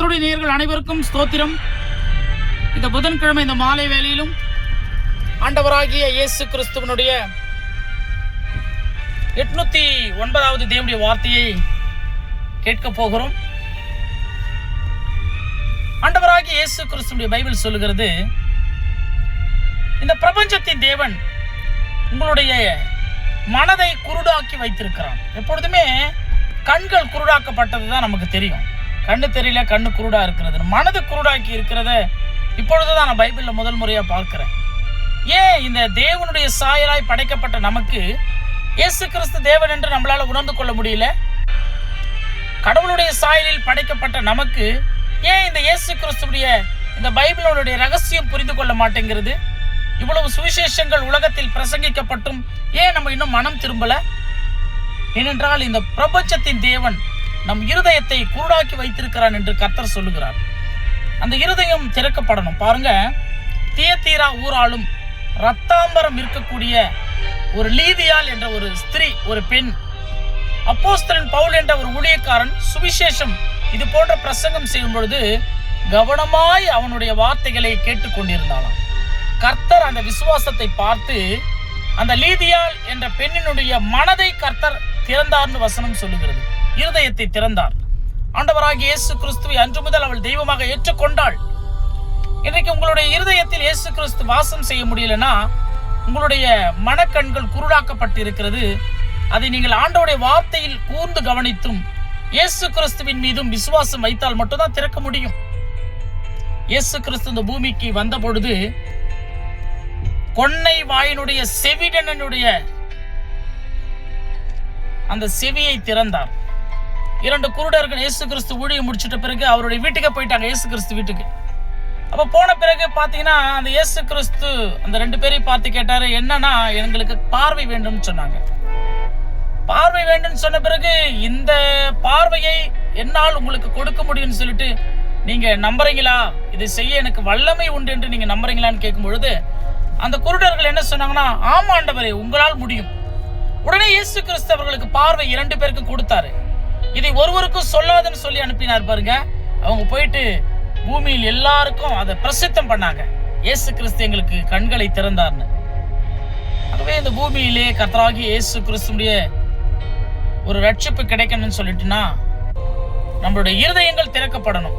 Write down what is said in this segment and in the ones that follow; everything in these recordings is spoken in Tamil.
கர்த்தருடைய நேர்கள் அனைவருக்கும் ஸ்தோத்திரம். இந்த புதன்கிழமை இந்த மாலை வேளையிலும் ஆண்டவராகிய இயேசு கிறிஸ்துவனுடைய எட்நூத்தி ஒன்பதாவது தேவனுடைய வார்த்தையை கேட்க போகிறோம். ஆண்டவராகிய இயேசு கிறிஸ்துவனுடைய பைபிள் சொல்லுகிறது இந்த பிரபஞ்சத்தின் தேவன் உங்களுடைய மனதை குருடாக்கி வைத்திருக்கிறான் எப்பொழுதுமே கண்கள் குருடாக்கப்பட்டது தான் நமக்கு தெரியும். கண்ணு தெரியல கண்ணு குருடா இருக்கிறது மனது குருடாக்கி இருக்கிறத இப்பொழுது தான் நான் பைபிளில் முதல் முறையாக பார்க்குறேன். ஏன் இந்த தேவனுடைய சாயலாய் படைக்கப்பட்ட நமக்கு இயேசு கிறிஸ்து தேவன் என்று நம்மளால் உணர்ந்து கொள்ள முடியல? கடவுளுடைய சாயலில் படைக்கப்பட்ட நமக்கு ஏன் இந்த இயேசு கிறிஸ்துடைய இந்த பைபிளுடைய ரகசியம் புரிந்து கொள்ள மாட்டேங்கிறது? இவ்வளவு சுவிசேஷங்கள் உலகத்தில் பிரசங்கிக்கப்பட்டும் ஏன் நம்ம இன்னும் மனம் திரும்பல? ஏனென்றால் இந்த பிரபஞ்சத்தின் தேவன் நம் இருதயத்தை குருடாக்கி வைத்திருக்கிறான் என்று கர்த்தர் சொல்லுகிறார். அந்த இருதயம் திறக்கப்படணும். பாருங்க தியத்தீரா ஊராலும் ரத்தாம்பரம் இருக்கக்கூடிய ஒரு லீதியால் என்ற ஒரு ஸ்திரீ ஒரு பெண் அப்போஸ்தரன் பவுல் என்ற ஒரு ஊழியக்காரன் சுவிசேஷம் இது போன்ற பிரசங்கம் செய்யும் பொழுது கவனமாய் அவனுடைய வார்த்தைகளை கேட்டுக்கொண்டிருந்தாளாம் கர்த்தர் அந்த விசுவாசத்தை பார்த்து அந்த லீதியால் என்ற பெண்ணினுடைய மனதை கர்த்தர் திறந்தார்னு வசனம் சொல்லுகிறது. இருதயத்தை திறந்தார். ஆண்டவராகிய இயேசு கிறிஸ்துவை அன்று முதல் அவள் தெய்வமாக ஏற்றுக்கொண்டாள். இன்றைக்கு உங்களுடைய இருதயத்தில் இயேசு கிறிஸ்து வாசம் செய்ய முடியலனா உங்களுடைய மனக்கண்கள் குருடாக்கப்பட்டு இருக்கிறது அதை நீங்கள் ஆண்டவருடைய வார்த்தையில் கூர்ந்து கவனித்தும் இயேசு கிறிஸ்துவின் மீதும் விசுவாசம் வைத்தால் மட்டும்தான் திறக்க முடியும். இயேசு கிறிஸ்து இந்த பூமிக்கு வந்த பொழுது கொன்னை வாயினுடைய செவிடனனுடைய அந்த செவியை திறந்தார். இரண்டு குருடர்கள் இயேசு கிறிஸ்து ஊழியம் முடிச்சிட்ட பிறகு அவருடைய வீட்டுக்கு போயிட்டாங்க இயேசு கிறிஸ்து வீட்டுக்கு. அப்போ போன பிறகு பார்த்தீங்கன்னா அந்த இயேசு கிறிஸ்து அந்த ரெண்டு பேரையும் பார்த்து கேட்டாரு என்னன்னா எங்களுக்கு பார்வை வேண்டும்னு சொன்னாங்க. பார்வை வேண்டும் சொன்ன பிறகு இந்த பார்வையை என்னால் உங்களுக்கு கொடுக்க முடியும்னு சொல்லிட்டு நீங்க நம்புறீங்களா? இதை செய்ய எனக்கு வல்லமை உண்டு என்று நீங்க நம்புறீங்களான்னு கேட்கும் பொழுது அந்த குருடர்கள் என்ன சொன்னாங்கன்னா ஆமாண்டவரே உங்களால் முடியும். உடனே இயேசு கிறிஸ்து அவர்களுக்கு பார்வை இரண்டு பேருக்கும் கொடுத்தாரு. இதை ஒருவருக்கும் சொல்லாதுன்னு சொல்லி அனுப்பினார் பாருங்க. அவங்க போயிட்டு பூமியில் எல்லாருக்கும் அதை பிரசித்தம் பண்ணாங்க. இயேசு கிறிஸ்து எங்களுக்கு கண்களை திறந்தார்னு. ஆகவே இந்த பூமியிலே கத்தராகி இயேசு கிறிஸ்துடைய ஒரு ரட்சிப்பு கிடைக்கணும்னு சொல்லிட்டுனா நம்மளுடைய இருதயங்கள் திறக்கப்படணும்.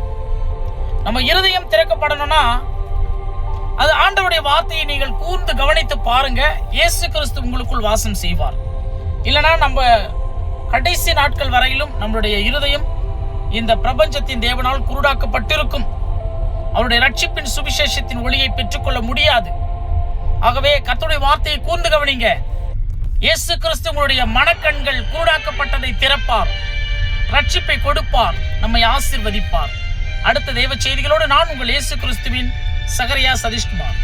நம்ம இருதயம் திறக்கப்படணும்னா அது ஆண்டவருடைய வார்த்தையை நீங்கள் கூர்ந்து கவனித்து பாருங்க. இயேசு கிறிஸ்து உங்களுக்குள் வாசம் செய்வார். இல்லைனா நம்ம கடைசி நாட்கள் வரையிலும் நம்மளுடைய இருதயம் இந்த பிரபஞ்சத்தின் தேவனால் குருடாக்கப்பட்டிருக்கும். அவருடைய ரட்சிப்பின் சுவிசேஷத்தின் ஒளியை பெற்றுக்கொள்ள முடியாது. ஆகவே கத்துடைய வார்த்தையை கூர்ந்து கவனிங்க. இயேசு கிறிஸ்து உங்களுடைய மனக்கண்கள் குருடாக்கப்பட்டதை திறப்பார். ரட்சிப்பை கொடுப்பார். நம்மை ஆசிர்வதிப்பார். அடுத்த தெய்வ செய்திகளோடு நான் உங்கள் இயேசு கிறிஸ்துவின் சகரியா சதீஷ்குமார்.